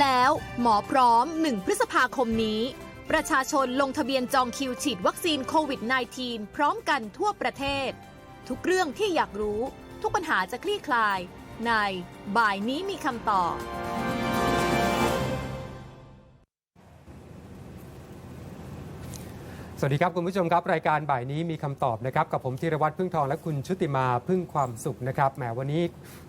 แล้ว หมอพร้อม 1 พฤษภาคมนี้ ประชาชนลงทะเบียนจองคิวฉีดวัคซีนโควิด -19 พร้อมกันทั่วประเทศ ทุกเรื่องที่อยากรู้ ทุกปัญหาจะคลี่คลาย ในบ่ายนี้มีคำตอบ สวัสดีครับ คุณผู้ชมครับ รายการบ่ายนี้มีคำตอบนะครับ กับผมธีรวัตรพึ่งทองและคุณชุติมาพึ่งความสุขนะครับแหมวันนี้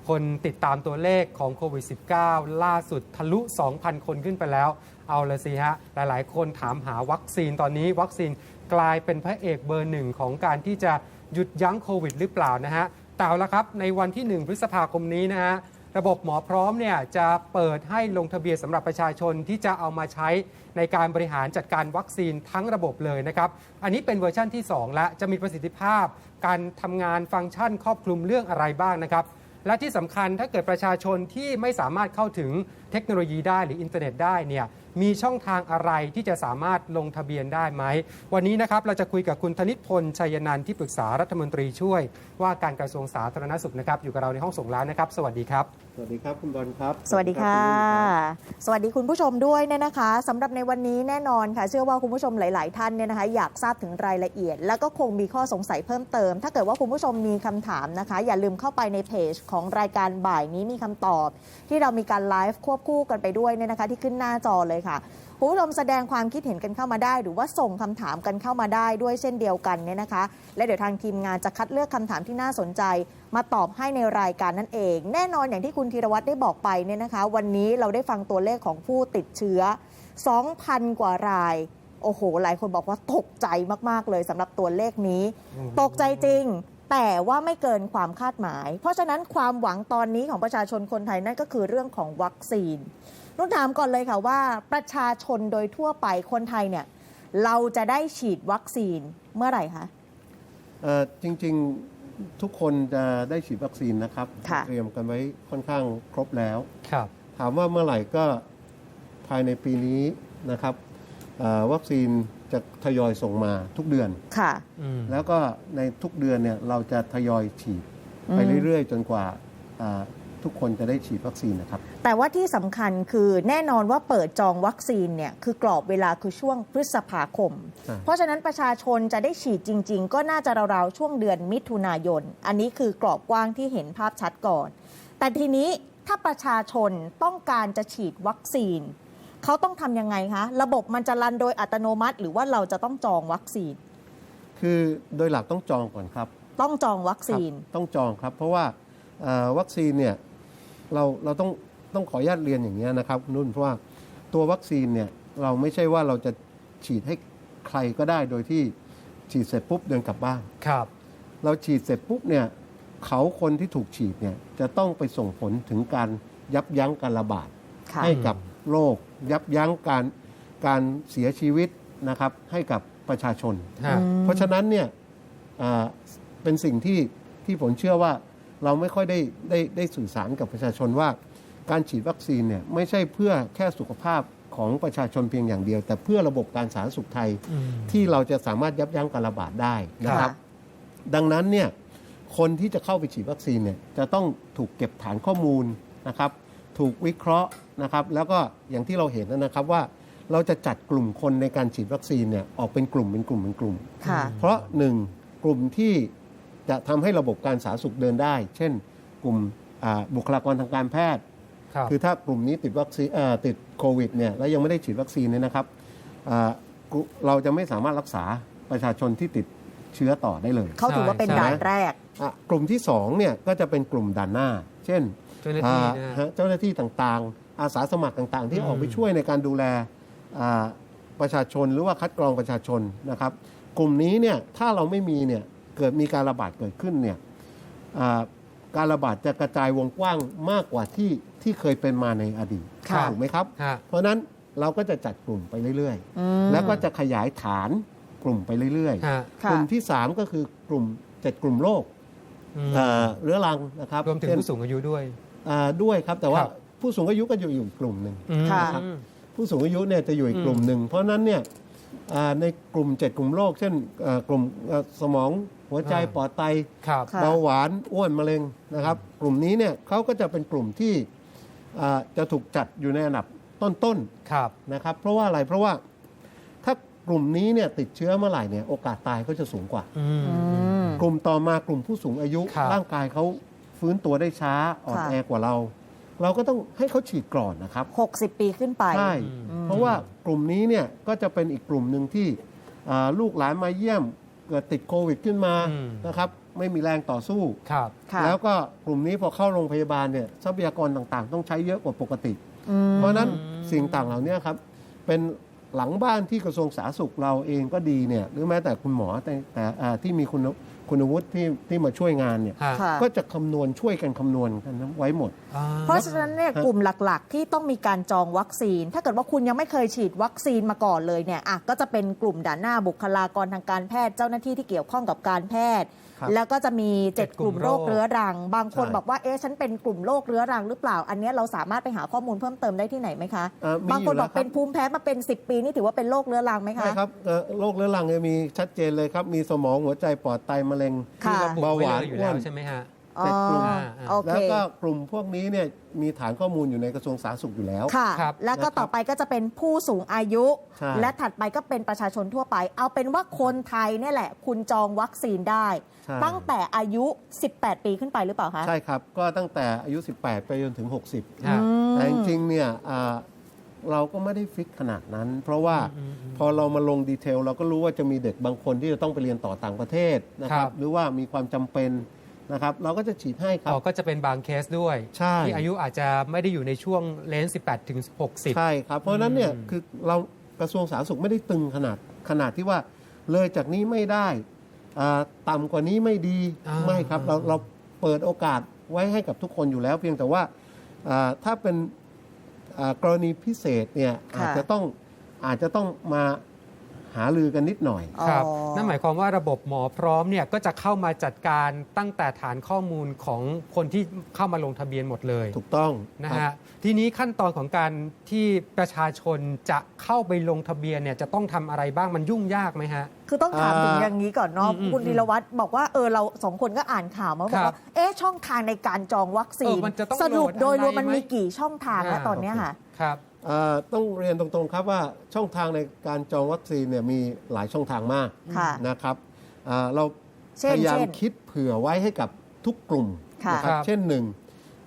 คนติดตามตัวเลขของโควิด -19 ล่าสุดทะลุ 2,000 คนขึ้นไปแล้ว เอาละสิฮะ หลายๆ คนถามหาวัคซีนตอนนี้ วัคซีนกลายเป็นพระเอกเบอร์หนึ่งของการที่จะหยุดยั้งโควิดหรือเปล่านะฮะแต่ละครับในวันที่ 1 พฤษภาคมนี้นะฮะ ระบบหมอพร้อมเนี่ยจะเปิดให้ลงทะเบียนสำหรับประชาชนที่จะเอามาใช้ในการบริหารจัดการวัคซีนทั้งระบบเลยนะครับ อันนี้เป็นเวอร์ชั่นที่ 2 และจะมีประสิทธิภาพ การทำงานฟังก์ชันครอบคลุมเรื่องอะไรบ้างนะครับ และที่สำคัญถ้าเกิดประชาชนที่ไม่สามารถเข้าถึงเทคโนโลยีได้หรืออินเทอร์เน็ตได้เนี่ย มีช่องทางอะไรที่จะสามารถลงทะเบียนได้ไหม วันนี้นะครับเราจะคุยกับคุณธนิตพลชัยนันท์ที่ปรึกษารัฐมนตรีช่วย ว่าการกระทรวงสาธารณสุขนะครับอยู่กับเราในห้องส่งแล้วนะครับ สวัสดีครับสวัสดีครับคุณบอลครับ สวัสดีค่ะ สวัสดีคุณผู้ชมด้วยเนี่ยนะคะสำหรับในวันนี้แน่นอนค่ะ เชื่อว่าคุณผู้ชมหลาย ๆ ท่านเนี่ยนะคะ อยากทราบถึงรายละเอียด แล้วก็คงมีข้อสงสัยเพิ่มเติม ถ้าเกิดว่าคุณผู้ชมมีคำถามนะคะ อย่าลืมเข้าไปในเพจของรายการบ่ายนี้มีคำตอบ ที่เรามีการไลฟ์ควบคู่กันไปด้วยเนี่ยนะคะ ที่ขึ้นหน้าจอเลยค่ะคุณผู้ชมแสดงความคิดเห็นกันเข้ามาได้ หรือว่าส่งคำถามกันเข้ามาได้ด้วยเช่นเดียวกันเนี่ยนะคะ และเดี๋ยวทางทีมงานจะคัดเลือกคำถามที่น่าสนใจ มาตอบให้ในรายการนั่นเอง แน่นอนอย่างที่คุณธีรวัตรได้บอกไปเนี่ยนะคะ วันนี้เราได้ฟังตัวเลขของผู้ติดเชื้อ 2,000 กว่าราย โอ้โห หลายคนบอกว่าตกใจมาก ๆ เลยสำหรับตัวเลขนี้ ตกใจจริง แต่ว่าไม่เกินความคาดหมาย เพราะฉะนั้นความหวังตอนนี้ของประชาชนคนไทยนั่นก็คือเรื่องของวัคซีนนุ่นถามก่อนเลยค่ะว่า ประชาชนโดยทั่วไปคนไทยเนี่ยเราจะได้ฉีดวัคซีนเมื่อไหร่คะเอ่อจริงๆ ทุกคนจะได้ฉีดวัคซีนนะครับ ค่ะ เตรียมกันไว้ค่อนข้างครบแล้ว ครับ ถามว่าเมื่อไหร่ก็ภายในปีนี้นะครับเอ่อวัคซีนจะทยอยส่งมาทุกเดือน ค่ะ อืม แล้วก็ในทุกเดือนเนี่ยเราจะทยอยฉีดไปอืม เรื่อยๆ จนกว่าอ่า ทุกคนจะได้ฉีดวัคซีนนะครับ แต่ว่าที่สำคัญคือแน่นอนว่าเปิดจองวัคซีนเนี่ยคือกรอบเวลาคือช่วงพฤษภาคม ใช่ เพราะฉะนั้นประชาชนจะได้ฉีดจริง ๆ ก็น่าจะราวๆช่วงเดือนมิถุนายน อันนี้คือกรอบกว้างที่เห็นภาพชัดก่อน แต่ทีนี้ถ้าประชาชนต้องการจะฉีดวัคซีน เขาต้องทำยังไงคะระบบมันจะรันโดยอัตโนมัติ หรือว่าเราจะต้องจองวัคซีน คือโดยหลักต้องจองก่อนครับ ต้องจองวัคซีน ครับต้องจองครับ เพราะว่าเอ่อวัคซีนเนี่ย เราเราต้องต้องขออนุญาตเรียนอย่างนี้ยนะครับคุณนุ่นเพราะว่าตัววัคซีนเนี่ยเราไม่ใช่ว่าเราจะฉีดให้ใครก็ได้โดยที่ฉีดเสร็จปุ๊บเดินกลับบ้านครับ เราฉีดเสร็จปุ๊บเนี่ยเขาคนที่ถูกฉีดเนี่ยจะต้องไปส่งผลถึงการยับยั้งการระบาดค่ะให้กับโรคยับยั้งการการเสียชีวิตนะครับให้กับประชาชนฮะเพราะฉะนั้นเนี่ยอ่าเป็นสิ่งที่ที่ผมเชื่อว่า เราไม่ค่อยได้ได้ได้สื่อสารกับประชาชนว่า การฉีดวัคซีนเนี่ยไม่ใช่เพื่อแค่สุขภาพของประชาชนเพียงอย่างเดียว แต่เพื่อระบบการสาธารณสุขไทยอืมที่เราจะสามารถยับยั้งการระบาดได้นะครับค่ะดังนั้นเนี่ยคนที่จะเข้าไปฉีดวัคซีนเนี่ยจะต้องถูกเก็บฐานข้อมูลนะครับ ถูกวิเคราะห์นะครับ แล้วก็อย่างที่เราเห็นนะครับว่าเราจะจัดกลุ่มคนในการฉีดวัคซีนเนี่ยออกเป็นกลุ่มเป็นกลุ่มเป็นกลุ่มค่ะเพราะหนึ่งกลุ่มที่ จะทำให้ระบบการสาธารณสุขเดินได้ เช่น กลุ่มอ่าบุคลากรทางการแพทย์ครับคือถ้ากลุ่มนี้ติดวัคซีนเอ่อติดโควิดเนี่ยแล้วยังไม่ได้ฉีดวัคซีนเนี่ยนะครับอ่ากลุ่มเราจะไม่สามารถรักษาประชาชนที่ติดเชื้อต่อได้เลย เขาถือว่าเป็นใช่ด่านแรกอะกลุ่มที่สองเนี่ยก็จะเป็นกลุ่มด่านหน้า เช่น เจ้าหน้าที่อ่านะฮะฮะเจ้าหน้าที่ต่างๆ อาสาสมัครต่างๆ ที่อืมออกไปช่วยในการดูแลอ่าประชาชนหรือว่าคัดกรองประชาชนนะครับ กลุ่มนี้เนี่ยถ้าเราไม่มีเนี่ย เกิดมีการระบาดเกิดขึ้นเนี่ยอ่าการระบาดจะกระจายวงกว้างมากกว่าที่ที่เคยเป็นมาในอดีตค่ะถูกไหมครับฮะเพราะฉะนั้นเราก็จะจัดกลุ่มไปเรื่อยอืมๆแล้วก็จะขยายฐานกลุ่มไปเรื่อยฮะๆค่ะกลุ่มที่ 3 ก็คือกลุ่มเจ็ดกลุ่มโรคอืมเอ่อเรื้อรังนะครับรวมถึงเช่นผู้สูงอายุด้วยอ่าด้วยครับแต่ว่าครับผู้สูงอายุก็อยู่อยู่อีกกลุ่มหนึ่งอืมค่ะอืมผู้สูงอายุเนี่ยจะอยู่อีกกลุ่มหนึ่งเพราะฉะนั้นเนี่ยอ่าในกลุ่ม7กลุ่มโรคเช่นเอ่อกลุ่มเอ่อสมอง หัวใจอ่าปอดไตครับค่ะเบาหวานอ้วนมะเร็งนะครับ กลุ่มนี้เนี่ยเขาก็จะเป็นกลุ่มที่อ่าจะถูกจัดอยู่ในอันดับต้นครับๆนะครับ เพราะว่าอะไรเพราะว่าถ้ากลุ่มนี้เนี่ยติดเชื้อเมื่อไหร่เนี่ยโอกาสตายก็จะสูงกว่าอืมอืมกลุ่มต่อมากลุ่มผู้สูงอายุครับร่างกายเขาฟื้นตัวได้ช้าอ่อนค่ะแอกว่าเรา เราก็ต้องให้เขาฉีดก่อนนะครับ 60 ปีขึ้นไปใช่อืมเพราะว่ากลุ่มนี้เนี่ยก็จะเป็นอีกกลุ่มหนึ่งที่อ่าลูกหลานมาเยี่ยม เกิดติดโควิดขึ้นมาอืม นะครับ ไม่มีแรงต่อสู้ ครับ ค่ะแล้วก็กลุ่มนี้พอเข้าโรงพยาบาลเนี่ยทรัพยากรต่างๆ ต้องใช้เยอะกว่าปกติ อืม เพราะฉะนั้นสิ่งต่างเหล่านี้ครับ เป็นหลังบ้านที่กระทรวงสาธารณสุขเราเองก็ดีเนี่ยหรือแม้แต่คุณหมอแต่แต่อ่าที่มีคุณ คุณวุฒิที่ที่มาช่วยงานเนี่ยฮะ ค่ะ ก็จะคำนวณช่วยกันคำนวณกันไว้หมด อ่า เพราะฉะนั้นเนี่ยกลุ่มหลักๆ ที่ต้องมีการจองวัคซีน ถ้าเกิดว่าคุณยังไม่เคยฉีดวัคซีนมาก่อนเลยเนี่ยอะก็จะเป็นกลุ่มด่านหน้าบุคลากรทางการแพทย์เจ้าหน้าที่ที่เกี่ยวข้องกับการแพทย์ครับ แล้วก็จะมีเจ็ดเจ็ดกกลุ่ลุ่มมโรคโรคเรื้อรัง บางคนใช่บอกว่าเอ๊ะฉันเป็นกลุ่มโรคเรื้อรังหรือเปล่า อันเนี้ยเราสามารถไปหาข้อมูลเพิ่มเติมได้ที่ไหนไหมคะเอ่อมีบางคนอยู่บแล้อวกครับเป็นภูมิแพ้มาเป็น 10 ปีนี่ถือว่าเป็นโรคเรื้อรังไหมคะใช่ครับเอ่อโรคเรื้อรังเนี่ยมีชัดเจนเลยครับมีสมองหัวใจปอดไตมะเร็งค่ะระบุเบาหวานไเลยอยู่แล้วอ้วนใช่ไหมฮะอ๋อ เจ็ดกลุ่มโอเคแล้วก็กลุ่มพวกนี้เนี่ยมีฐานข้อมูลอยู่ในกระทรวงสาธารณสุขอยู่แล้ว ค่ะ ครับ แล้วก็ต่อไปก็จะเป็นผู้สูงอายุ ใช่ และถัดไปก็เป็นประชาชนทั่วไป เอาเป็นว่าคนไทยเนี่ยแหละ คุณจองวัคซีนได้ ใช่ตั้งแต่อายุ 18 ปีขึ้นไปหรือเปล่าคะ ใช่ครับ ก็ตั้งแต่อายุ 18 ไปจนถึง 60ฮะอืมแต่จริงๆเนี่ยอ่าเราก็ไม่ได้ฟิกขนาดนั้น เพราะว่าอืมอืมพอเรามาลงดีเทล เราก็รู้ว่าจะมีเด็กบางคนที่จะต้องไปเรียนต่อต่างประเทศนะคครัรับ บ หรือว่ามีความจำเป็น นะครับเราก็จะฉีดให้ครัอ๋บอก็จะเป็นบางเคสด้วย ใช่ ที่อายุอาจจะไม่ได้อยู่ในช่วงเลนส์18 ถึง 60 ใช่ครับ เพราะฉะนั้นเนี่ยอืมคือเรากระทรวงสาธารณสุขไม่ได้ตึงขนาดขนาดที่ว่าเลยจากนี้ไม่ได้อ่าต่ำกว่านี้ไม่ดีอ่า ไม่ครับเราเราเปิดโอกาสไว้ให้กับทุกคนอยู่แล้ว เพียงแต่ว่าอ่าถ้าเป็นอ่ากรณีพิเศษเนี่ยค่ะ อาจจะต้องอาจจะต้องมา หาลือกันนิดหน่อย ครับอ๋อ นั่นหมายความว่าระบบหมอพร้อมเนี่ยก็จะเข้ามาจัดการตั้งแต่ฐานข้อมูลของคนที่เข้ามาลงทะเบียนหมดเลยถูกต้องนะครัฮะบทีนี้ขั้นตอนของการที่ประชาชนจะเข้าไปลงทะเบียนเนี่ยจะต้องทำอะไรบ้างมันยุ่งยากไหมฮะ คือต้องถามถึงอ่าอย่างนี้ก่อนเนาะอืมอืมคุณธีรวัตรบอกว่าเออเราสองคนก็อ่านข่าวมาบอกครัว่าบเอ๊ะช่องทางในการจองวัคซีเอนอมันจะต้องสรุปโหลดโดยรวมอะไรมันไหม มีกี่ช่องทางแล้วอ่าตอนเนี้ยค่ะ ครับเอ่อ ต้องเรียนตรงๆครับว่าช่องทางในการจองวัคซีนเนี่ยมีหลายช่องทางมากค่ะนะครับเอ่อเราเช่นพยายามเช่นคิดเผื่อไว้ให้กับทุกกลุ่มค่ะนะครับครับเช่นหนึ่ง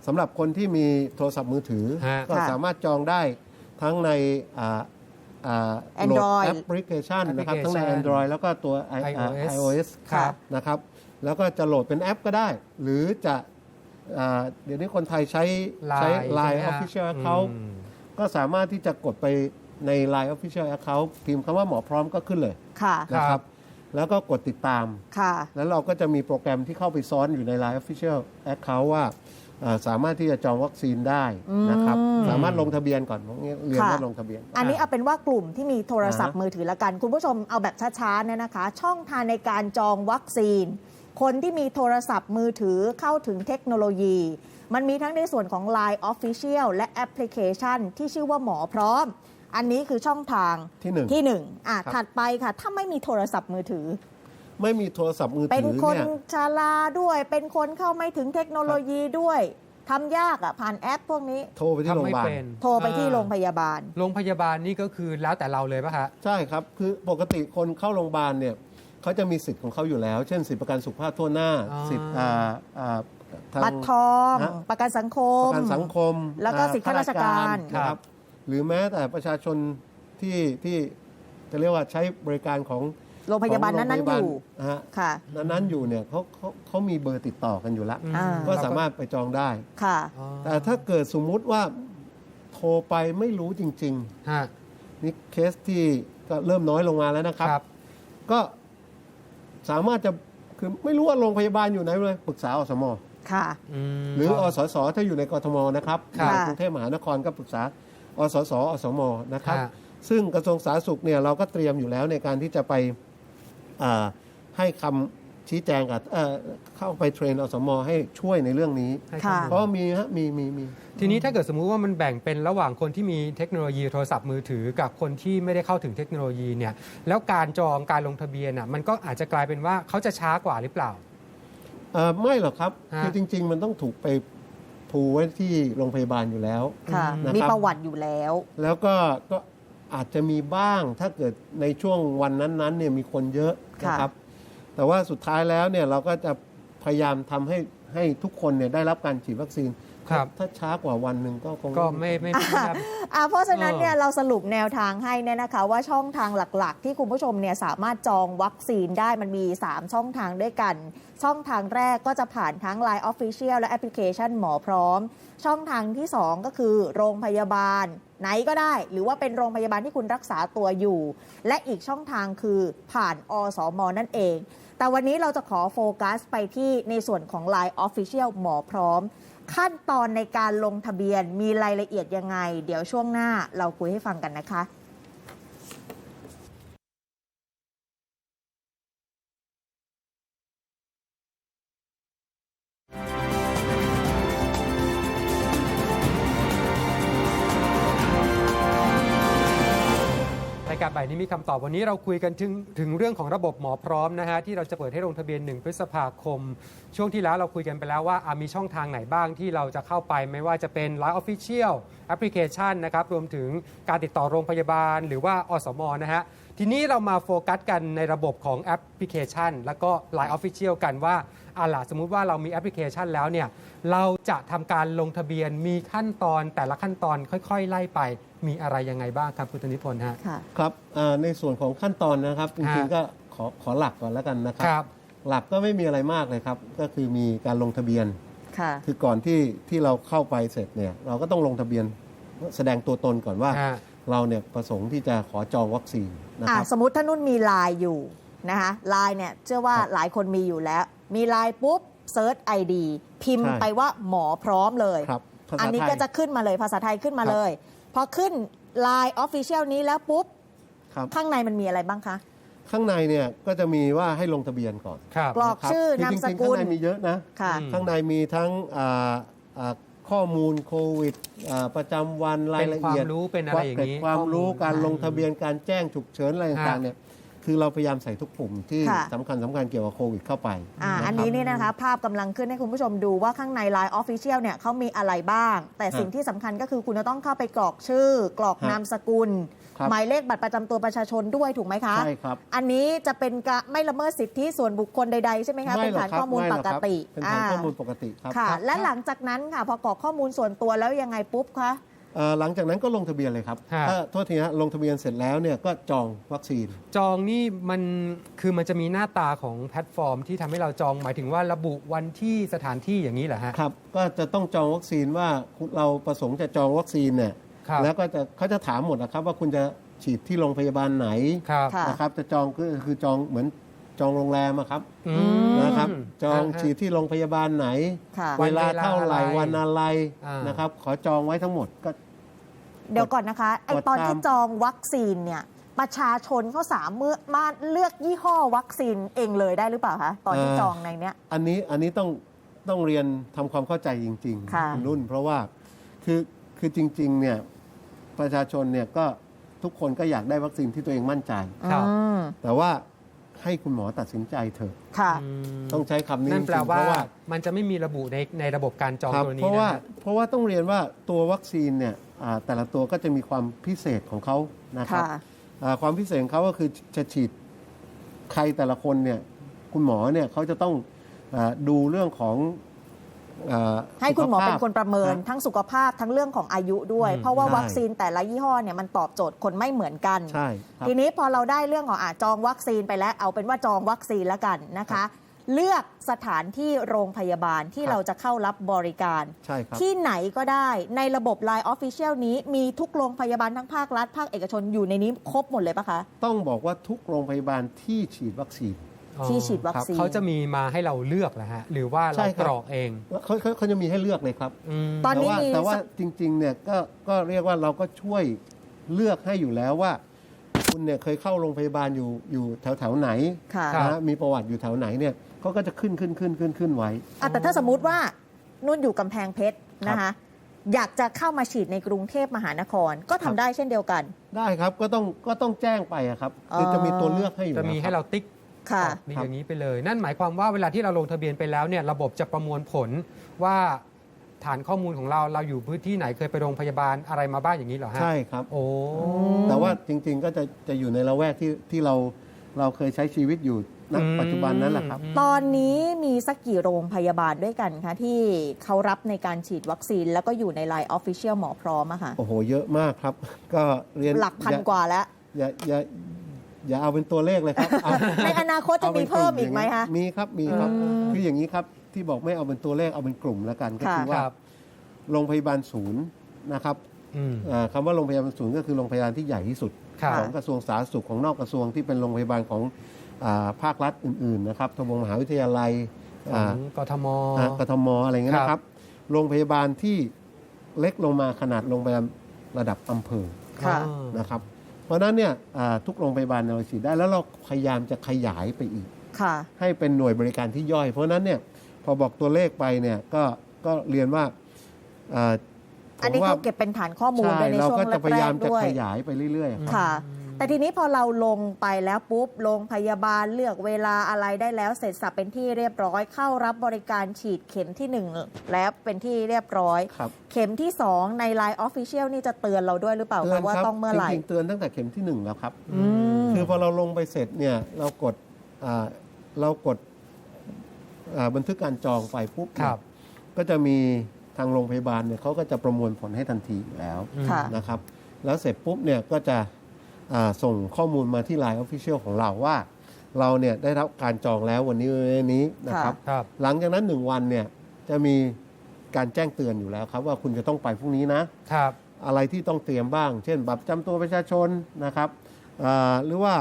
สำหรับคนที่มีโทรศัพท์มือถือฮะก็ค่ะสามารถจองได้ทั้งในอ่าอ่าโหลด Android แอปพลิเคชันนะครับทั้งใน Application Android แล้วก็ตัว I- อ่า iOS iOS ครับนะครับแล้วก็จะโหลดเป็นแอปก็ได้ หรือจะอ่าเดี๋ยวนี้คนไทยใช้ใช้ไล Line น์ใช่ไหมฮะ Official Account อืม ก็สามารถที่จะกดไปใน Line Official Account พิมพ์คำว่าหมอพร้อมก็ขึ้นเลยค่ะ นะคครัรับบแล้วก็กดติดตาม ค่ะ แล้วเราก็จะมีโปรแกรมที่เข้าไปซ้อนอยู่ใน Line Official Account ว่าเอ่อสามารถที่จะจองวัคซีนได้นะครับอืมสามารถลงทะเบียนก่อนผมเรียนค่ะว่าลงทะเบียน อันนี้เอาเป็นว่ากลุ่มที่มีโทรศัพท์อ่าฮะมือถือละกัน คุณผู้ชมเอาแบบช้าๆเนี่ยนะคะ ช่องทางในการจองวัคซีน คนที่มีโทรศัพท์มือถือเข้าถึงเทคโนโลยี มันมีทั้งในส่วนของ Line Official และแอปพลิเคชัน ที่ชื่อว่าหมอพร้อม อันนี้คือช่องทางที่หนึ่งที่หนึ่งอะครับ ถัดไปค่ะ ถ้าไม่มีโทรศัพท์มือถือ ไม่มีโทรศัพท์มือเป็นถือคนเนี่ยชราด้วย เป็นคนเข้าไม่ถึงเทคโนโลยีด้วยทำยากอะผ่านแอปพวกนี้ โทรไปที่ทำโรงพไม่ยาบาล เป็นโทรไปที่โรงพยาบาล โรงพยาบาลนี่ก็คือแล้วแต่เราเลยป่ะฮะ ใช่ครับ คือปกติคนเข้าโรงพยาบาลเนี่ยเขาจะมีสิทธิ์ของเขาอยู่แล้ว เช่นสิทธิประกันสุขภาพทั่วหน้าอ๋อสิทธิ์อ่าอ่า ทางบัตรทองฮะ ประกันสังคปม ระกันสังคมแล้วก็อ่สิทธิข้าราชการนะคครัรับบหรือแม้แต่ประชาชนที่ที่จะเรียกว่าใช้บริการของโรงพยาบาลนั้นๆอยู่นะฮะค่ะ นั้นๆอยู่เนี่ยเขาเขาเขามีเบอร์ติดต่อกันอยู่แล้วอืมอ่า ก็สามารถไปจองได้ ค่ะ อ๋อแต่ถ้าเกิดสมมุติว่าโทรไปไม่รู้จริง ฮะๆ นี่เคสที่ก็เริ่มน้อยลงมาแล้วนะครับ ครับ ก็สามารถจะคือไม่รู้ว่าโรงพยาบาลอยู่ไหนเลยปรึกษาอสม ค่ะมหรืออสสถ้าอยู่ในกทมนะครับครับในกรุงเทพมหานครก็ปรึกษาอสสอสมนะครับฮะซึ่งกระทรวงสาธารณสุขเนี่ยเราก็เตรียมอยู่แล้วในการที่จะไปอ่าให้คำชี้แจงกับเอ่อเข้าไปเทรนอสมให้ช่วยในเรื่องนี้ ให้ค่ะข้อมูล เพราะมีฮะมีมีมี ทีนี้ถ้าเกิดสมมุติว่ามันแบ่งเป็นระหว่างคนที่มีเทคโนโลยีโทรศัพท์มือถือกับคนที่ไม่ได้เข้าถึงเทคโนโลยีเนี่ยแล้วการจองการลงทะเบียนอะมันก็อาจจะกลายเป็นว่าเขาจะช้ากว่าหรือเปล่าเอ่อ ไม่หรอกครับ ฮะ คือจริง ๆ มันต้องถูกไปผูไว้ที่โรงพยาบาลอยู่แล้ว ค่ะ นะครับ มีประวัติอยู่แล้ว แล้วก็ก็อาจจะมีบ้างถ้าเกิดในช่วงวันนั้นๆเนี่ยมีคนเยอะค่ะ นะครับ แต่ว่าสุดท้ายแล้วเนี่ยเราก็จะพยายามทำให้ให้ทุกคนเนี่ยได้รับการฉีดวัคซีน ครับ ถ้าช้ากว่าวันหนึ่งก็คงก็ไม่ไม่ไม่ได้อ่าเพราะฉะนั้นเออเนี่ยเราสรุปแนวทางให้เนี่ยนะคะ ว่าช่องทางหลักๆ ที่คุณผู้ชมเนี่ยสามารถจองวัคซีนได้มันมี 3 ช่องทางด้วยกัน ช่องทางแรกก็จะผ่านทั้ง Line Official และแอปพลิเคชันหมอพร้อม ช่องทางที่ 2 ก็คือโรงพยาบาล ไหนก็ได้ หรือว่าเป็นโรงพยาบาลที่คุณรักษาตัวอยู่ และอีกช่องทางคือผ่านอสมนั่นเอง แต่วันนี้เราจะขอโฟกัสไปที่ในส่วนของ Line Official หมอพร้อม ขั้นตอนในการลงทะเบียนมีรายละเอียดยังไง เดี๋ยวช่วงหน้าเราคุยให้ฟังกันนะคะ นี้มีคำตอบวันนี้เราคุยกันถึงถึงเรื่องของระบบหมอพร้อมนะฮะที่เราจะเปิดให้ลงทะเบียน 1 พฤษภาคม ช่วงที่แล้วเราคุยกันไปแล้วว่ามีช่องทางไหนบ้างที่เราจะเข้าไปไม่ว่าจะเป็นไลน์ออฟฟิเชียลแอปพลิเคชันนะครับรวมถึงการติดต่อโรงพยาบาล หรือว่าอสมนะฮะ ทีนี้เรามาโฟกัสกันในระบบของแอปพลิเคชัน แล้วก็ Line Official กันว่าอะล่ะสมมุติว่าเรามีแอปพลิเคชันแล้วเนี่ยเราจะทำการลงทะเบียนมีขั้นตอนแต่ละขั้นตอนค่อยๆ ไล่ไป มีอะไรยังไงบ้างครับคุณธนิพนธ์ฮะ ค่ะ ครับอ่าในส่วนของขั้นตอนนะครับจริงฮะๆก็ขอขอหลักก่อนแล้วกันนะครัครับ หลักก็ไม่มีอะไรมากเลยครับ ก็คือมีการลงทะเบียน ค่ะ คือก่อนที่ที่เราเข้าไปเสร็จเนี่ยเราก็ต้องลงทะเบียนแสดงตัวตนก่อนว่า ฮะ เราเนี่ยประสงค์ที่จะขอจองวัคซีนนะอ่าครับสมมติถ้านุ่นมีไลน์อยู่นะคะไลน์เนี่ยเชื่อว่าครับหลายคนมีอยู่แล้ว มีไลน์ปุ๊บเซิร์ช ID พิมพ์ใช่ไปว่าหมอพร้อมเลยครับภาษาอันนี้ไทยก็จะขึ้นมาเลยภาษาไทยขึ้นมาครับเลย พอขึ้น Line Official นี้แล้วปุ๊บครับข้างในมันมีอะไรบ้างคะ ข้างในเนี่ยก็จะมีว่าให้ลงทะเบียนก่อนครับกรอกครับชื่อคืนามจสริงๆกุข้างลในมีเยอะนะค่ะอืมข้างในมีทั้งอ่าอ่า ข้อมูลโควิดอ่าประจำวันรายละเอียดเป็นความรู้เป็นอะไรอย่างนี้เกร็ดความรู้ข้อมูลการอ่าลงทะเบียนการแจ้งฉุกเฉินอะไรต่างๆเนี่ยคือเราพยายามใส่ทุกปุ่มที่ค่ะสำคัญสำคัญเกี่ยวกับโควิดเข้าไปอ่าะครับอันนี้เนี่ยนะคะ ภาพกำลังขึ้นให้คุณผู้ชมดูว่าข้างใน Line Official เนี่ยเขามีอะไรบ้าง แต่สิ่งที่สำคัญก็คือคุณจะต้องเข้าไปกรอกชื่อ กรอกครับนามสกุลครับ หมายเลขบัตรประจำตัวประชาชนด้วยถูกไหมคะใช่ครับอันนี้จะเป็นกะไม่ละเมิดสิทธิส่วนบุคคลใดๆใช่ไหมคะไม่เป็นหรอฐานครับข้อมูลไม่หปรอกกครับติเป็นฐานข้อมูลปกติครับค่ะครับและหลังจากนั้นค่ะพอกรอกข้อมูลส่วนตัวแล้วยังไงปุ๊บคะเอ่อหลังจากนั้นก็ลงทะเบียนเลยครับฮะถ้าโทษทีฮะลงทะเบียนเสร็จแล้วเนี่ยก็จองวัคซีน จองนี่มันคือมันจะมีหน้าตาของแพลตฟอร์ม ที่ทำให้เราจองหมายถึงว่าระบุวันที่สถานที่อย่างนี้เหรอฮะครับ ก็จะต้องจองวัคซีนว่าคุณเราประสงค์จะจองวัคซีนเนี่ย ครับแล้วก็จะเขาจะถามหมดนะครับ ว่าคุณจะฉีดที่โรงพยาบาลไหนครับค่ะ นะครับ จะจองก็คือจองเหมือนจองโรงแรมอะครับอืม นะครับ จองฮะฉีดที่โรงพยาบาลไหน ค่ะ วัเวนลาเท่าไหร่เวลาอะไรวันอะไรอ่าน นะครับ ขอจองไว้ทั้งหมดก็ เดี๋ยวก่อนนะคะ ไอกดตอนตาม ที่จองวัคซีนเนี่ย ประชาชนเขาสามารถเลือกยี่ห้อวัคซีนเองเลยได้หรือเปล่าคะ ตอนที่จองในเนี้ย อันนี้อันนี้ต้องต้องเรียนทำความเข้าใจจริงค่ะณนุ่น เพราะว่าคือคือจริงๆเนี่ย ประชาชนเนี่ยก็ทุกคนก็อยากได้วัคซีนที่ตัวเองมั่นใจ ครับ อืมแต่ว่าให้คุณหมอตัดสินใจเถอะ ค่ะอืมต้องใช้คำนี้นั่นแปลจริงๆว่าเพราะว่า มันจะไม่มีระบุในในระบบการจองครับตัวเพนี้ราะนะว่าฮะเพราะว่าต้องเรียนว่าตัววัคซีนเนี่ยอ่าแต่ละตัวก็จะมีความพิเศษของเขานะครับค่ะ อ่าความพิเศษของเขาก็คือจะฉีดใครแต่ละคนเนี่ยคุณหมอเนี่ยเขาจะต้องอาดูเรื่องของ อาให้คุณหมอสุขภาพเป็นคนประเมินนะทั้งสุขภาพทั้งเรื่องของอายุด้วยอืมเพราะว่าใช่วัคซีนแต่ละยี่ห้อเนี่ยมันตอบโจทย์คนไม่เหมือนกัน ใช่ครับ ทีนี้พอเราได้เรื่องของอะจองวัคซีนไปแล้ว เอาเป็นว่าจองวัคซีนแล้วกันนะคะ เลือกสถานที่โรงพยาบาลที่ครับ เราจะเข้ารับบริการ ใช่ครับ ที่ไหนก็ได้ในระบบ Line Official นี้มีทุกโรงพยาบาลทั้งภาครัฐ ภาคเอกชนอยู่ในนี้ครบหมดเลยปะคะ ต้องบอกว่าทุกโรงพยาบาลที่ฉีดวัคซีน ที่ฉีดวัคซีนเขาจะมีมาให้เราเลือกเหรอฮะหรือว่าใช่เราครับกรอกเองเขาเขาเขาจะมีให้เลือกเลยครับมตอนแต่นี้ว่ามีแต่ว่าสักจริงๆเนี่ยก็ก็เรียกว่าเราก็ช่วยเลือกให้อยู่แล้วว่า คุณเนี่ยเคยเข้าโรงพยาบาลอยู่อยู่แถวแถวๆไหนค่ะรับนะฮะมีประวัติอยู่แถวไหนเนี่ยเขาก็จะขึ้นขึ้นขึ้นขึ้นขึ้นไว้อะแต่ถ้าสมมุติว่านุ่นอยู่กำแพงเพชรนะคะอยากจะเข้ามาฉีดในกรุงเทพมหานคร ก็ทำได้เช่นเดียวกัน ได้ครับก็ต้องก็ต้องแจ้งไปอะครับคืออ๋อจะมีตัวเลือกให้อยู่จะมีแล้วให้คเรารับติ๊ก ค่ะนี่ครับอย่างนี้ไปเลย นั่นหมายความว่าเวลาที่เราลงทะเบียนไปแล้วเนี่ยระบบจะประมวลผลว่าฐานข้อมูลของเราเราอยู่พื้นที่ไหนเคยไปโรงพยาบาลอะไรมาบ้างอย่างนี้เหรอฮะใช่ครับ โอ้แต่ว่าจริง ๆ ก็จะจะอยู่ในละแวกที่ที่เราเราเคยใช้ชีวิตอยู่ณอืมปัจจุบันนั้นแหละครับ ตอนนี้มีสักกี่โรงพยาบาลด้วยกันคะ ที่เขารับในการฉีดวัคซีน แล้วก็อยู่ใน Line Official หมอพร้อมอะค่ะ โอ้โห เยอะมากครับ ก็เรียนหลักพันกว่าแล้ว อย่าอย่า อย่าเอาเป็นตัวเลขเลยครับเอาในอนาคตจะมีเพิ่มอีกไหมคะ มีครับมีครับอืมคืออย่างนี้ครับที่บอกไม่เอาเป็นตัวเลขเอาเป็นกลุ่มแล้วกัน ก็ค่ะคือคว่ารับโรงพยาบาลศูนย์นะครับอืมอ่าคำว่าโรงพยาบาลศูนย์ก็คือโรงพยาบาลที่ใหญ่ที่สุดครับของกระทรวงสาธารณสุขของนอกกระทรวงที่เป็นโรงพยาบาลของอาภาครัฐอื่นๆนะครับทบวงมหาวิทยาลัยขออ่างกทมอ่ากทมอะไรเงี้ยครับนะครับ โรงพยาบาลที่เล็กลงมาขนาดโรงพยาบาลระดับอำเภอค่ะอ่านะครับ เพราะฉะนั้นเนี่ยอ่าทุกโรงพยาบาลเราฉีดได้แล้วเราพยายามจะขยายไปอีกค่ะให้เป็นหน่วยบริการที่ย่อย เพราะฉะนั้นเนี่ยพอบอกตัวเลขไปเนี่ยก็ก็เรียนว่าอ่าอันนี้ผมว่าเขาเก็บเป็นฐานข้อมูลใช่ด้วยในเราช่วงก็จะพยายามแรกๆจะด้วยขยายไปเรื่อยๆครับค่ะ แต่ทีนี้พอเราลงไปแล้วปุ๊บโรงพยาบาลเลือกเวลาอะไรได้แล้วเสร็จสับเป็นที่เรียบร้อยเข้ารับบริการฉีดเข็มที่ 1 แล้วเป็นที่เรียบร้อย ครับ เข็มที่ 2 ใน Line Official นี่จะเตือนเราด้วยหรือเปล่าเตือคะนว่าครับต้องเมื่อไหร่จริงๆเตือนตั้งแต่เข็มที่หนึ่งแล้วครับ อืม คือพอเราลงไปเสร็จเนี่ยเรากดอ่าเรากดอ่าบันทึกการจองไปปุ๊บคเนี่ยรับ ก็จะมีทางโรงพยาบาลเนี่ยเขาก็จะประมวลผลให้ทันทีอยู่แล้วค่ะ นะครับ แล้วเสร็จปุ๊บเนี่ยก็จะอ่า ส่งข้อมูลมาที่ Line Official ของเราว่า เราเนี่ยได้รับการจองแล้ววันนี้วันนี้นะครับ ครับ หลังจากนั้นหนึ่งวันเนี่ยจะมีการแจ้งเตือนอยู่แล้วครับ ว่าคุณจะต้องไปพรุ่งนี้นะ ครับ อะไรที่ต้องเตรียมบ้าง เช่นบัตรประจำตัวประชาชนนะครับอ่าหรือว่า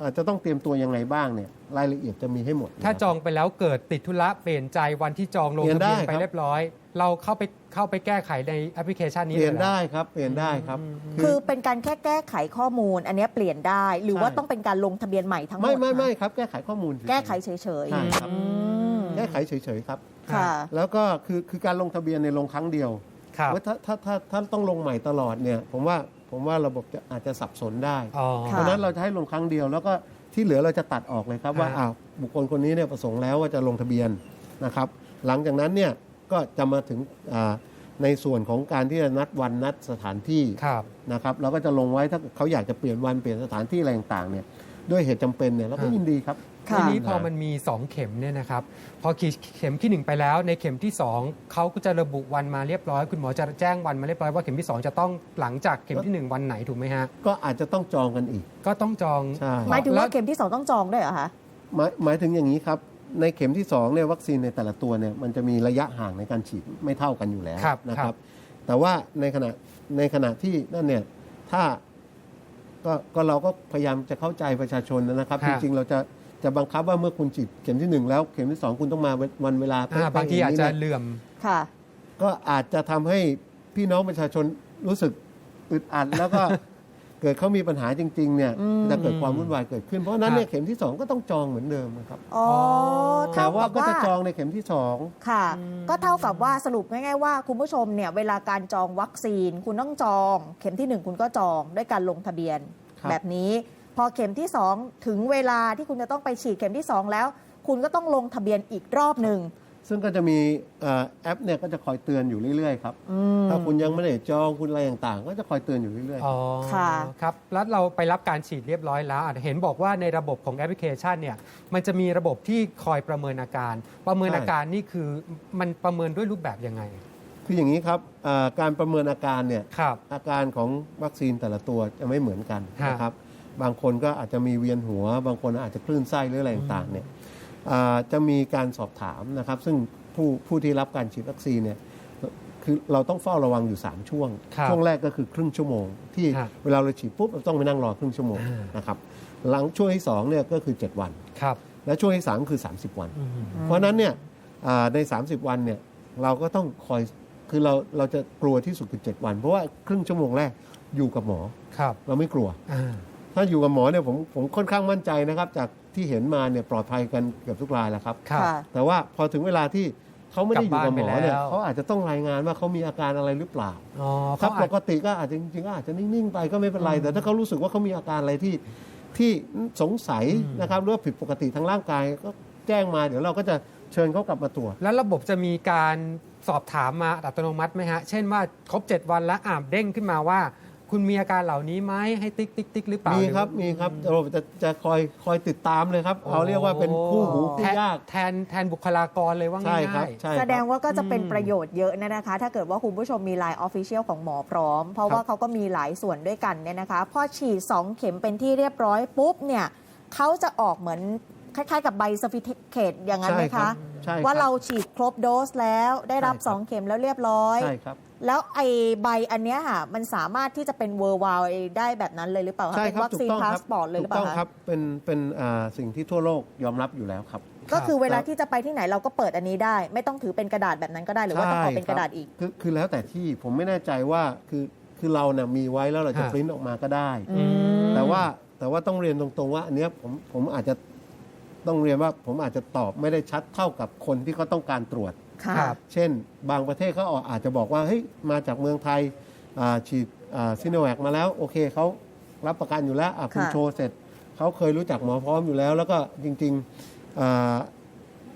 อ่าจะต้องเตรียมตัวยังไงบ้างเนี่ยรายละเอียดจะมีให้หมดถ้าจองไปแล้วเกิดติดธุระเปลี่ยนใจวันที่จองลงเปลี่ยทะนได้เบียนไปครับเรียบร้อย เราเข้าไปเข้าไปแก้ไขในแอปพลิเคชันนี้เปลี่ยนลหรอได้ครับเปลี่ยนได้ครับ คือเป็นการแค่แก้ไขข้อมูล อันเนี้ยเปลี่ยนได้ หรือว่าใช่ต้องเป็นการลงทะเบียนใหม่ทั้งหมดไม่ไม่คะไม่ครับแก้ไขข้อมูลเฉยๆแก้ไขเฉยใช่ครับๆอืมแก้ไขเฉยๆครับค่ะแล้วก็คือคือการลงทะเบียนในยลงครั้งเดียวครับว่าถ้าถ้าถ้าถ้าต้องลงใหม่ตลอดเนี่ย ผมว่าผมว่าระบบจะอาจจะสับสนได้อ๋อค่ะเพราะฉะนั้นเราจะให้ลงครั้งเดียว แล้วก็ที่เหลือเราจะตัดออกเลยครับว่าฮะอ้าวบุคคลคนนี้เนี่ยประสงค์แล้วว่าจะลงทะเบียนนะครับ หลังจากนั้นเนี่ย ก็จะมาถึงอ่าในส่วนของการที่จะนัดวันนัดสถานที่ครับนะครับเราก็จะลงไว้ถ้าเขาอยากจะเปลี่ยนวันเปลี่ยนสถานที่อะไรต่างๆเนี่ยด้วยเหตุจำเป็นเนี่ยเราก็ฮะยินดีครับค่ะทีนี้พอมันมี 2 เข็มเนี่ยนะครับพอขีดเข็มที่ 1 ไปแล้ว ในเข็มที่ 2เขาก็จะระบุวันมาเรียบร้อย คุณหมอจะแจ้งวันมาเรียบร้อยว่าเข็มที่ 2 จะต้องหลังจากเข็มที่ 1 วันไหนถูกไหมฮะก็อาจจะต้องจองกันอีก ก็ต้องจองใช่หมายถึงแล้ว่าเข็มที่สองต้องจองด้วยเหรอคะหมายหมายถึงอย่างนี้ครับ ในเข็มที่2เนี่ยวัคซีนในแต่ละตัวเนี่ยมันจะมีระยะห่างในการฉีดไม่เท่ากันอยู่แล้วครับนะคครัรับบแต่ว่าในขณะในขณะที่นั่นเนี่ยถ้าก็ก็เราก็พยายามจะเข้าใจประชาชนนะครับจริงๆเราจะจะบังคับว่าเมื่อคุณฉีดเข็มที่หนึ่งแล้วเข็มที่สองคุณต้องมาวันเวลาอ่าเป๊ะๆบางทีอาจจะย่นี้เนี่ยเหลื่อม ค่ะ ก็อาจจะทำให้พี่น้องประชาชนรู้สึกอึดอัดแล้วก็ เกิดเขามีปัญหาจริงๆเนี่ยอืมจะเกิดความวุ่นวายเกิดขึ้น เพราะฉะนั้นเนี่ยครับเข็มที่สองก็ต้องจองเหมือนเดิมนะครับอ๋อแต่เท่าว่ากับก็ว่าจะจองในเข็มที่สองค่ะ ก็เท่ากับว่าสรุปง่ายๆว่าคุณผู้ชมเนี่ยเวลาการจองวัคซีน คุณต้องจอง เข็มที่หนึ่งคุณก็จองด้วยการลงทะเบียนครับแบบนี้พอเข็มที่สองถึงเวลาที่คุณจะต้องไปฉีดเข็มที่สองแล้ว คุณก็ต้องลงทะเบียนอีกรอบหนึ่ง ซึ่งก็จะมีเอ่อแอปเนี่ยก็จะคอยเตือนอยู่เรื่อยๆครับอืมถ้าคุณยังไม่ได้จองคุณอะไรต่างๆ ก็จะคอยเตือนอยู่เรื่อยอ๋อค่ะครับ แล้วเราไปรับการฉีดเรียบร้อยแล้วอะเห็นบอกว่าในระบบของแอปพลิเคชันเนี่ยมันจะมีระบบที่คอยประเมินอาการ ประเมินอาการนี่คือมันประเมินด้วยรูปแบบยังไงๆคืออย่างนี้ครับเอ่อการประเมินอาการเนี่ยครับอาการของวัคซีนแต่ละตัวจะไม่เหมือนกันฮะนะครับ บางคนก็อาจจะมีเวียนหัว บางคนอาจจะคลื่นไส้หรืออะไรต่างๆเนี่ยอ่า จะมีการสอบถามนะครับ ซึ่งผู้ผู้ที่รับการฉีดวัคซีนเนี่ยคือเราต้องเฝ้าระวังอยู่ 3 ช่วงครับช่วงแรกก็คือครึ่งชั่วโมง ที่ฮะเวลาเราฉีดปุ๊บเราต้องไปนั่งรอครึ่งชั่วโมงอ่านนะครับหลังช่วงที่2เนี่ยก็คือ 7 วันครับและช่วงที่ 3 คือ 30 วันอืมเพราะฉะนั้นเนี่ยอ่าใน 30 วันเนี่ยเราก็ต้องคอยคือเราเราจะกลัวที่สุดคือ 7 วัน เพราะว่าครึ่งชั่วโมงแรกอยู่กับหมอครับเราไม่กลัวอ่าถ้าอยู่กับหมอเนี่ยผมผมค่อนข้างมั่นใจนะครับจาก ที่เห็นมาเนี่ยปลอดภัยกันเกือบทุกรายแล้วครับครับ ค่ะ แต่ว่าพอถึงเวลาที่เขาไม่ได้อยู่กับหมอเนี่ยกลับบ้านไปแล้ว เขาอาจจะต้องรายงานว่าเขามีอาการอะไรหรือเปล่า อ๋อถ้าเขาปอาจกติก็อาจจะจริงๆก็อาจจะนิ่งๆไปก็ไม่เป็นไร แต่ถ้าเขารู้สึกว่าเขามีอาการอะไรที่ที่สงสัยอืมนะครับหรือว่าผิดปกติทางร่างกายก็แจ้งมาเดี๋ยวเราก็จะเชิญเขากลับมาตรวจ แล้วระบบจะมีการสอบถามมาอัตโนมัติไหมฮะ เช่นว่าครบ 7 วันแล้วอ่าเด้งขึ้นมาว่า คุณมีอาการเหล่านี้ไหมให้ติ๊กติ๊กติ๊กหรือเปล่ามีมีครับมีครับเราจะจะคอยคอยติดตามเลยครับเขาเรียกว่าเป็นคู่หูคู่ยากแทนแทนบุคลากรเลยว่าใช่ง่ายๆครับใช่ครับแสดงว่าก็จะเป็นอืมประโยชน์เยอะนะคะ ถ้าเกิดว่าคุณผู้ชมมี Line Official ของหมอพร้อม เพราะว่าเขาก็มีหลายส่วนด้วยกันเนี่ยนะคะ พอฉีด 2 เข็มเป็นที่เรียบร้อยปุ๊บเนี่ยเขาจะออกเหมือนคล้ายๆกับใบสฟิเคตอย่างนั้นไหมใช่ครัคะบใช่ครับว่าเราฉีดครบโดสแล้วได้รับใช่ครับ 2 เข็มแล้วเรียบร้อยใช่ครับ แล้วไอใบอันเนี้ยค่ะ มันสามารถที่จะเป็นเวอร์วาวได้แบบนั้นเลยหรือเปล่าคะใช่เป็นครับวัคถูกซีนต้องพาคสรับปอร์ตเลยหรือถูเปกล่าต้องคคะรับเป็นเป็นอ่าสิ่งที่ทั่วโลกยอมรับอยู่แล้วครับ ก็คือเวลาครับที่จะไปที่ไหนเราก็เปิดอันนี้ได้ ไม่ต้องถือเป็นกระดาษแบบนั้นก็ได้หรือว่าต้องขอเป็นกระดาษอีก คือคือแล้วแต่ที่ผมไม่แน่ใจว่าคือคือเราเนี่ยมีไว้แล้วเราจะฮะปริ้นออกมาก็ได้ อืม แต่ว่าแต่ว่าต้องเรียนตรงๆว่าอันเนี้ยผมผมอาจจะต้องเรียนว่าผมอาจจะตอบไม่ได้ชัดเท่ากับคนที่เขาต้องการตรวจ ค่ะครับ เช่น บางประเทศเขาอาจจะบอกว่าเฮ้ยมาจากเมืองไทยอ่าฉีดซิโนแวคมาแล้วโอเคเขารับประกันอยู่แล้วอะคุณค่ะ โชว์เสร็จเขาเคยรู้จักหมอพร้อมอยู่แล้ว แล้วก็จริงๆอ่า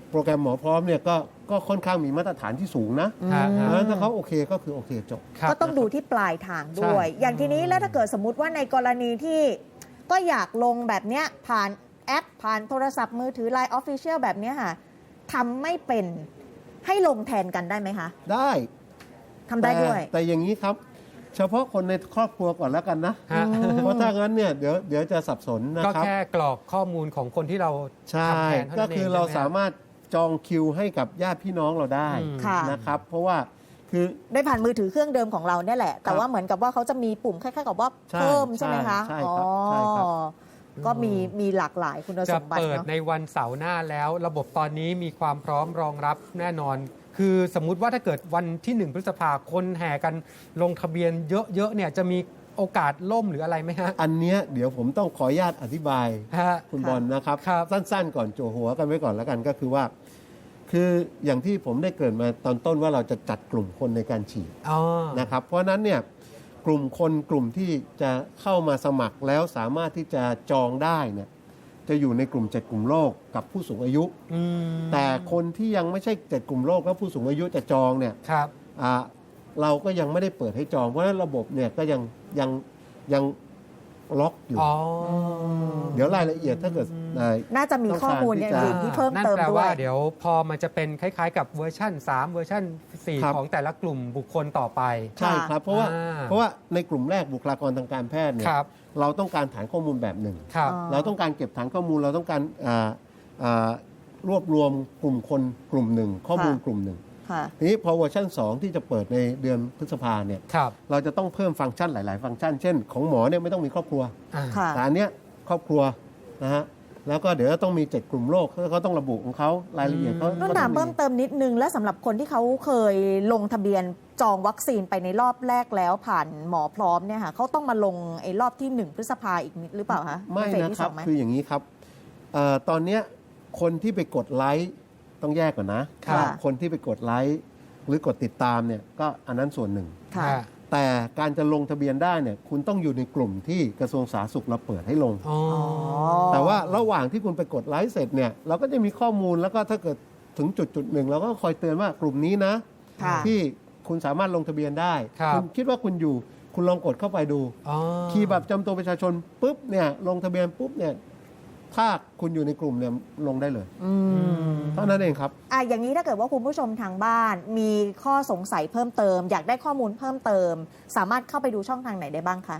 โปรแกรมหมอพร้อมเนี่ยก็ก็ค่อนข้างมีมาตรฐานที่สูงนะฮะเพฮะราะฉะนั้นถ้าเขาโอเคก็คือโอเคจบ ครับ ก็ต้องดูที่ปลายทางด้วย ใช่ อย่างทีนี้แล้วถ้าเกิดสมมุติว่าในกรณีที่ก็อยากลงแบบเนี้ยผ่านแอป ผ่านโทรศัพท์มือถือ Line Official แบบเนี้ยค่ะทำไม่เป็น ให้ลงแทนกันได้ไหมคะได้ทำได้ด้วย แต่แต่อย่างนี้ครับ เฉพาะคนในครอบครัวก่อนแล้วกันนะ ฮะ เพราะถ้างั้นเนี่ยเดี๋ยวเดี๋ยวจะสับสนนะก็ครับ แค่กรอกข้อมูลของคนที่เราใช่ ทำแทนเท่าก็นั้นเองคือเราใช่ไหมฮะสามารถจองคิวให้กับญาติพี่น้องเราได้อืม ค่ะ นะครับ เพราะว่าคือ ได้ผ่านมือถือเครื่องเดิมของเราเนี่ยแหละ แต่ครับว่าเหมือนกับว่าเขาจะมีปุ่มคล้ายๆกับว่าใช่เพิ่มใช่ไหมคะใช่ใช่ครับใช่ครับ อ๋อ ก็มีมีหลากหลายคุณสจะมบัติเปิดเนาะในวันเสาร์หน้าแล้ว ระบบตอนนี้มีความพร้อมรองรับแน่นอน คือสมมุติว่าถ้าเกิดวันที่ 1 พฤษภาคนแห่กันลงทะเบียนเยอะๆเนี่ยจะมีโอกาสล่มหรืออะไรไหมฮะ อันเนี้ยเดี๋ยวผมต้องขออนุญาตอธิบายฮะคุณค่ะบอลนะครับครับ สั้นๆ ก่อนโจหัวกันไว้ก่อนแล้วกันก็คือว่า คืออย่างที่ผมได้เกริดมาตอนต้นว่าเราจะจัดกลุ่มคนในการฉีดอ๋อนะครับ เพราะฉะนั้นเนี่ย กลุ่มคนกลุ่มที่จะเข้ามาสมัครแล้วสามารถที่จะจองได้เนี่ยจะอยู่ในกลุ่มเจ็ดกลุ่มโรคกับผู้สูงอายุอืมแต่คนที่ยังไม่ใช่เจ็ดกลุ่มโรคและผู้สูงอายุจะจองเนี่ยครับอ่าเราก็ยังไม่ได้เปิดให้จองเพราะฉะนั้นระบบเนี่ยก็ยังยังยัง ล็อกอยู่ อ๋อเดี๋ยวรายละเอียดถ้าเกิดอ่าน่าจะมีข้อมูลอย่างอื่นที่เพิ่มนั่นเติมแปลด้วว่าย เดี๋ยวพอมันจะเป็นคล้ายๆ กับเวอร์ชัน3 เวอร์ชันครับ 4 ของแต่ละกลุ่มบุคคลต่อไป ใช่ครับ เพราะว่าอ่า เพราะว่าในกลุ่มแรกบุคลากรทางการแพทย์เนี่ยครับเราต้องการฐานข้อมูลแบบหนึ่ง ครับ อ๋อ เราต้องการเก็บฐานข้อมูลเราต้องการอ่าอ่ารวบรวมกลุ่มคนกลุ่มหนึ่ง ข้อมูลกลุ่มหนึ่งค่ะ ทีนี้พอเวอร์ชัน2 ที่จะเปิดในเดือนพฤษภาเนี่ยครับเราจะต้องเพิ่มฟังก์ชันหลาย ๆ ฟังก์ชัน เช่น ของหมอเนี่ยไม่ต้องมีครอบครัวอ่าค่ะ แต่อันเนี้ยครอบครัวนะฮะแล้วก็เดี๋ยวต้องมี7กลุ่มโรคเขาต้องระบุของเขารายละเอียดเขานุ่นก็ถามต้องเพิ่มเติมนิดนึงและสำหรับคนที่เขาเคยลงทะเบียนจองวัคซีนไปในรอบแรกแล้วผ่านหมอพร้อมเนี่ยค่ะเขาต้องมาลงไอ้รอบที่หนึ่งพฤษภาอีกนิดหรือเปล่าคะไม่เฟสนะที่คสรัอบงไหม คืออย่างนี้ครับเอ่อตอนเนี้ยคนที่ไปกดไลค์ ต้องแยกก่อนนะค่ะ คนที่ไปกดไลค์หรือกดติดตามเนี่ยก็อันนั้นส่วนหนึ่ง ค่ะอ่าแต่การจะลงทะเบียนได้เนี่ยคุณต้องอยู่ในกลุ่มที่กระทรวงสาธารณสุขเราเปิดให้ลงอ๋อ แต่ว่าระหว่างที่คุณไปกดไลค์เสร็จเนี่ยเราก็จะมีข้อมูลแล้วก็ถ้าเกิดถึงจุดจุดหนึ่งเราก็คอยเตือนว่ากลุ่มนี้นะ ค่ะ ที่คุณสามารถลงทะเบียนได้ครับ ณคิดว่าคุณอยู่คุณลองกดเข้าไปดู อ๋อ คีย์บัตรประจำตัวประชาชนปุ๊บเนี่ยลงทะเบียนปุ๊บเนี่ย ถ้าคุณอยู่ในกลุ่มเนี่ยลงได้เลย อืมเท่านั้นเองครับ อะอย่างนี้ถ้าเกิดว่าคุณผู้ชมทางบ้าน มีข้อสงสัยเพิ่มเติม อยากได้ข้อมูลเพิ่มเติม สามารถเข้าไปดูช่องทางไหนได้บ้างคะ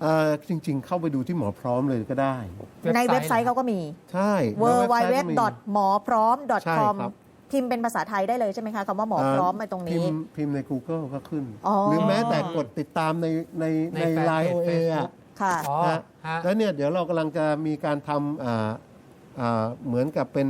เอ่อจริง ๆ เข้าไปดูที่หมอพร้อมเลยก็ได้ ในเว็บไซต์เขาก็มี ใช่ w w ใน w เว็บไซต์ก็มีหมอพร้อม ใช่ .com ครับ พิมพ์เป็นภาษาไทยได้เลยใช่ไหมคะคำว่าหมอพร้อมมาตรงพินี้ มพ์พิมพ์ใน Google ก็ขึ้น อ๋อ หรือแม้แต่กดติดตามในในในในแฟนไลน์เพโอจเอ Facebook ค่ะ อ๋อฮะฮะแล้วเนี่ยเดี๋ยวเรากำลังจะมีการทำอ่าอ่าเหมือนกับเป็น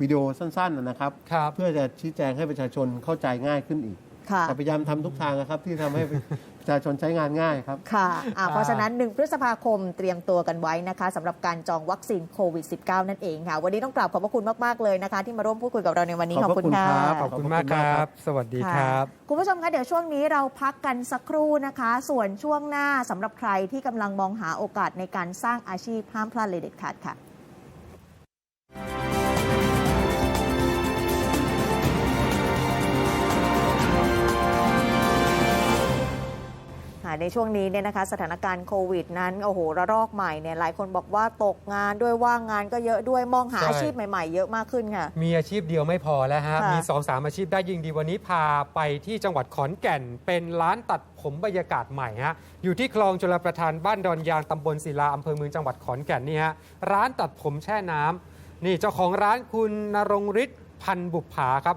วิดีโอสั้นๆนะนะครับ ครับ เพื่อจะชี้แจงให้ประชาชนเข้าใจง่ายขึ้นอีกค่ะ แต่พยายามทำทุกทางนะครับที่ทำให้ประ ชาชนใช้งานง่ายครับ ค่ะอะอ่าเพราะฉะนั้น 1 พฤษภาคมเตรียมตัวกันไว้นะคะสำหรับการจองวัคซีนโควิด -19 นั่นเองค่ะ วันนี้ต้องกราบขอบพระคุณมาก ๆ เลยนะคะ ที่มาร่วมพูดคุยกับเราในวันนี้ขขออบบพระคุณคุณค่ะครับขอบคุณมากขอบคุณคมากรัครับบสวัสดีค่ะครับ คุณผู้ชมคะเดี๋ยวช่วงนี้เราพักกันสักครู่นะคะ ส่วนช่วงหน้าสำหรับใครที่กำลังมองหาโอกาสในการสร้างอาชีพห้ามพลาดเลยเด็ดขาดค่ะ ในช่วงนี้เนี่ยนะคะสถานการณ์โควิดนั้นโอ้โหระลอกใหม่เนี่ยหลายคนบอกว่าตกงานด้วยว่างงานก็เยอะด้วยมองหาใช่ อาชีพใหม่ ๆ เยอะมากขึ้นค่ะ มีอาชีพเดียวไม่พอแล้วฮะ ค่ะ มี2อสามอาชีพได้ยิ่งดีวันนี้พาไปที่จังหวัดขอนแก่น เป็นร้านตัดผมบรรยากาศใหม่ฮะ อยู่ที่คลองชลประทานบ้านดอนยางตำบลศิลาอำเภอเมืองจังหวัดขอนแก่นนี่ฮะ ร้านตัดผมแช่น้ำนี่เจ้าของร้านคุณนรงฤทธิ์พันธ์บุปผาครับ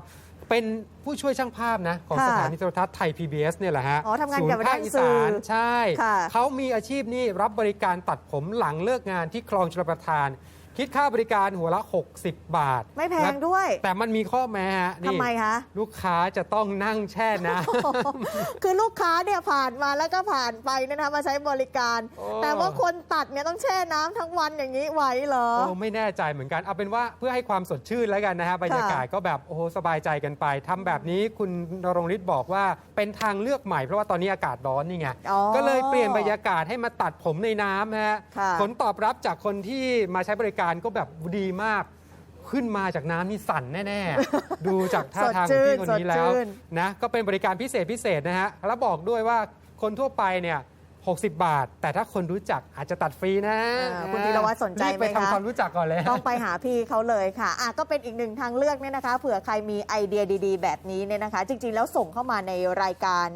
เป็นผู้ช่วยช่างภาพนะ ของค่ะสถานีโทรทัศน์ไทย PBS เนี่ยแหละฮะอ๋อทำงานศูนเกี่ยวย์กับภาคด้านอีสื่สาอนใช่ ค่ะ เขามีอาชีพนี่รับบริการตัดผมหลังเลิกงานที่คลองชลประทาน คิดค่าบริการหัวละ 60 บาทไม่แพและงด้วย แต่มันมีข้อแม้ฮะนี่ทำไมคะลูกค้าจะต้องนั่งแช่น้คือลูกค้าเนี่ยผ่านมาแล้วก็ผ่านไปเนยนะคะมาใช้บริการโอ้แต่ว่าคนตัดเนี่ยต้องแช่น้ำทั้งวันอย่างนี้ไหวเหรอำโอ้ไม่แน่ใจเหมือนกันเอาเป็นว่าเพื่อให้ความสดชื่นแล้วกันนะฮะบรรยากาศก็แบบโอ้โหสบายใจกันไปทำแบบนี้คุณนรงฤทธิ์บอกว่าเป็นทางเลือกใหม่เพราะว่าตอนนี้อากาศร้อนนี่ไงอ๋อก็เลยเปลี่ยนบรรยากาศให้มาตัดผมในน้ำฮะค่ะผลตอบรับจากคนที่มาใช้บริการก็แบบดีมาก ขึ้นมาจากน้ำนี่สั่นแน่ๆ ดูจากท่าทางของพี่คนนี้แล้วสดชื่นนะก็เป็นบริการพิเศษพิเศษนะฮะแล้วบอกด้วยว่าคนทั่วไปเนี่ย60 บาท แต่ถ้าคนรู้จักอาจจะตัดฟรีนะอ่าคุณธีรวัตรสนใจรีบไปไหมคะทำความรู้จักก่อนเลย ต้องไปหาพี่เขาเลยค่ะอะ ก็เป็นอีกหนึ่งทางเลือกเนี่ยนะคะเผื่อใครมีไอเดียดี ๆ แบบนี้เนี่ยนะคะ จริง ๆ แล้วส่งเข้ามาในรายการ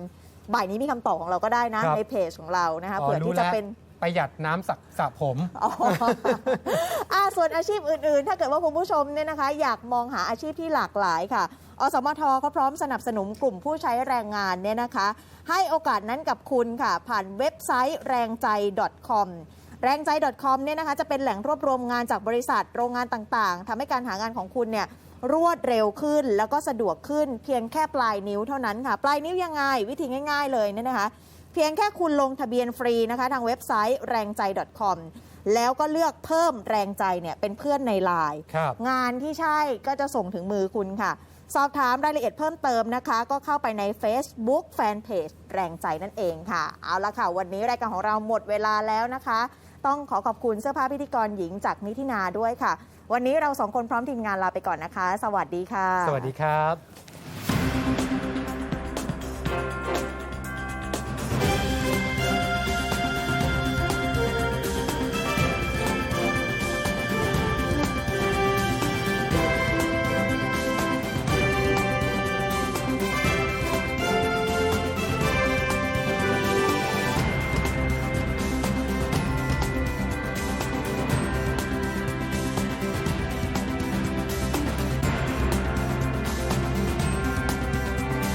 บ่ายนี้มีคำตอบของเราก็ได้นะครับในเพจของเรานะคะอ๋อเผื่อรู้ที่จะแล้วเป็น ประหยัดน้ำสักสระผม อ๋ออะส่วนอาชีพอื่นๆ ถ้าเกิดว่าคุณผู้ชมเนี่ยนะคะ อยากมองหาอาชีพที่หลากหลายค่ะ อสมทเขาพร้อมสนับสนุนกลุ่มผู้ใช้แรงงานเนี่ยนะคะ ให้โอกาสนั้นกับคุณค่ะ ผ่านเว็บไซต์แรงใจ .com แรงใจ .com เนี่ยนะคะจะเป็นแหล่งรวบรวมงานจากบริษัทโรงงานต่างๆทำให้การหางานของคุณเนี่ยรวดเร็วขึ้นแล้วก็สะดวกขึ้นเพียงแค่ปลายนิ้วเท่านั้นค่ะ ปลายนิ้วยังไง วิธีง่าย ๆ เลยเนี่ยนะคะ เพียงแค่คุณลงทะเบียนฟรีนะคะทางเว็บไซต์แรงใจ .com แล้วก็เลือกเพิ่มแรงใจเนี่ยเป็นเพื่อนในไลน์ครับงานที่ใช่ก็จะส่งถึงมือคุณค่ะ สอบถามรายละเอียดเพิ่มเติมนะคะ ก็เข้าไปใน Facebook Fanpage แรงใจนั่นเองค่ะ เอาละค่ะ วันนี้รายการของเราหมดเวลาแล้วนะคะ ต้องขอขอบคุณเสื้อผ้าพิธีกรหญิงจากนิธินาด้วยค่ะ วันนี้เราสองคนพร้อมทีมงานลาไปก่อนนะคะ สวัสดีค่ะ สวัสดีครับ